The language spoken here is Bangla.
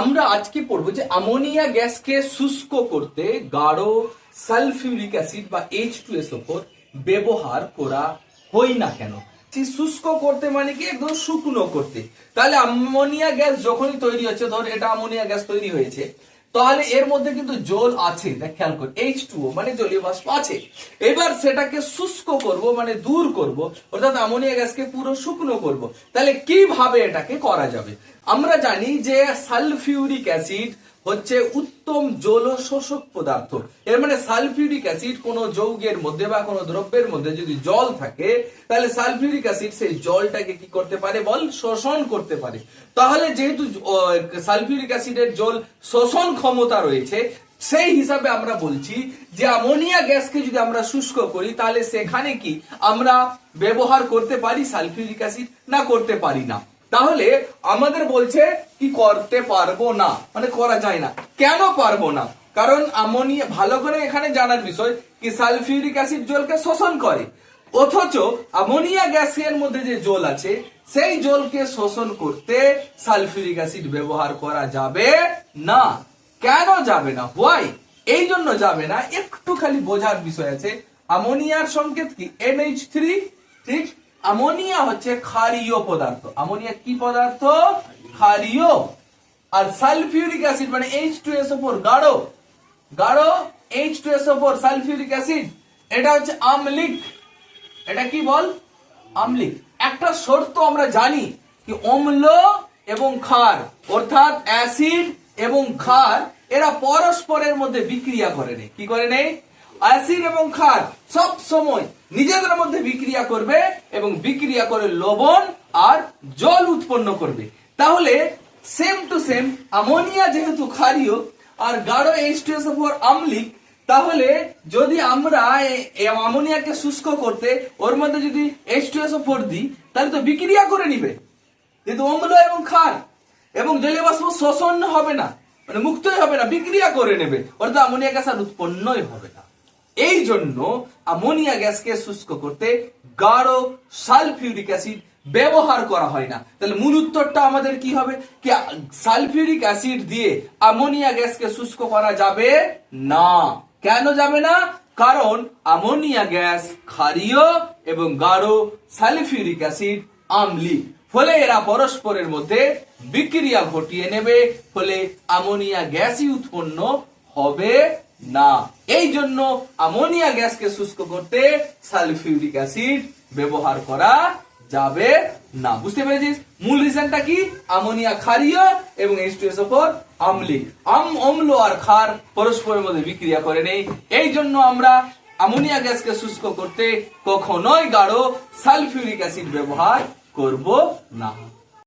আমরা আজকে পড়ব যে অ্যামোনিয়া গ্যাসকে শুষ্ক করতে গাঢ় সালফিউরিক অ্যাসিড বা এইচ টু এস ওপর ব্যবহার করা হয় না কেন? শুষ্ক করতে মানে কি? একদম শুকনো করতে। তাহলে অ্যামোনিয়া গ্যাস যখনই তৈরি হচ্ছে, ধর এটা অ্যামোনিয়া গ্যাস তৈরি হয়েছে, তাহলে এর মধ্যে কিন্তু জল আছে। দেখ, খেয়াল কর এইচ টু মানে জলীয় বাষ্প আছে। এবার সেটাকে শুষ্ক করব মানে দূর করব, অর্থাৎ অ্যামোনিয়া গ্যাসকে পুরো শুকনো করব। তাহলে কীভাবে এটাকে করা যাবে? আমরা জানি যে সালফিউরিক অ্যাসিড হচ্ছে উত্তম জল শোষক পদার্থ। এর মানে সালফিউরিক অ্যাসিড কোনো যৌগের মধ্যে বা কোনো দ্রব্যের মধ্যে যদি জল থাকে, তাহলে সালফিউরিক অ্যাসিড সেই জলটাকে কি করতে পারে? বল, শোষণ করতে পারে। তাহলে যেহেতু সালফিউরিক অ্যাসিডের জল শোষণ ক্ষমতা রয়েছে, সেই হিসাবে আমরা বলছি যে অ্যামোনিয়া গ্যাসকে যদি আমরা শুষ্ক করি, তাহলে সেখানে কি আমরা ব্যবহার করতে পারি সালফিউরিক অ্যাসিড? না, করতে পারি না। তাহলে আমাদের বলছে কি করতে পারব না। মানে করা যায় না। কেন পারব না? কারণ অ্যামোনিয়া ভালো করে এখানে জানার বিষয় কি সালফিউরিক অ্যাসিড জলকে শোষণ করে। অথচ অ্যামোনিয়া গ্যাসের মধ্যে যে জল আছে, সেই জলকে শোষণ করতে সালফিউরিক অ্যাসিড ব্যবহার করা যাবে না। কেন যাবে না? হোয়াই এই জন্য যাবে না। একটু খালি বোঝার বিষয় আছে। অ্যামোনিয়ার সংকেত কি? এনএইচ থ্রি ঠিক? অ্যামোনিয়া হচ্ছে ক্ষারীয় পদার্থ। অ্যামোনিয়া কি পদার্থ? ক্ষারীয়। আর সালফিউরিক অ্যাসিড মানে এইচ টু এস ফোর গাঢ়। গাঢ় H two S four sulphuric acid. এটা হচ্ছে আম্লিক। এটা কি বল? আম্লিক। একটা শর্ত আমরা জানি কি অম্ল এবং ক্ষার, অর্থাৎ অ্যাসিড এবং ক্ষার, এরা পরস্পরের মধ্যে বিক্রিয়া করে নেই কি করে নেই অ্যাসিড এবং ক্ষার সব সময় নিজেদের মধ্যে বিক্রিয়া করবে এবং বিক্রিয়া করে লবণ আর জল উৎপন্ন করবে। তাহলে সেম টু সেম অ্যামোনিয়া যেহেতু ক্ষারীয় আর গাঢ় এইচ আম্লিক, তাহলে যদি আমরা অ্যামোনিয়াকে শুষ্ক করতে ওর মধ্যে যদি এইচ ফোর দিই, তাহলে তো বিক্রিয়া করে নিবে। কিন্তু অম্ল এবং ক্ষার, এবং জলীয় বাষ্প শোষণ হবে না মানে মুক্তই হবে না, বিক্রিয়া করে নেবে। অর্থাৎ অ্যামোনিয়া গ্যাস আর উৎপন্নই হবে না। এই জন্য অ্যামোনিয়া গ্যাসকে শুষ্ক করতে গাঢ় সালফিউরিক অ্যাসিড ব্যবহার করা হয় না। তাহলে মূল উত্তরটা আমাদের কি হবে? কি সালফিউরিক অ্যাসিড দিয়ে অ্যামোনিয়া গ্যাসকে শুষ্ক করা যাবে না। কেন যাবে না? কারণ অ্যামোনিয়া গ্যাস ক্ষারীয় এবং গাঢ় সালফিউরিক অ্যাসিড আম্লিক ফলে এরা পরস্পরের মধ্যে বিক্রিয়া ঘটিয়ে নেবে। ফলে অ্যামোনিয়া গ্যাসই উৎপন্ন হবে না। এই জন্য আমোনিয়া গ্যাসকে শুষ্ক করতে সালফিউরিক অ্যাসিড ব্যবহার করা যাবে না। বুঝতে পেরেছিস? মূল রিজনটা কি? আমোনিয়া ক্ষারীয় এবং এইচ আম, অম্ল আর ক্ষার পরস্পরের মধ্যে বিক্রিয়া করে নেই। এই জন্য আমরা আমোনিয়া গ্যাসকে শুষ্ক করতে কখনোই গাঢ় সালফিউরিক অ্যাসিড ব্যবহার করব না।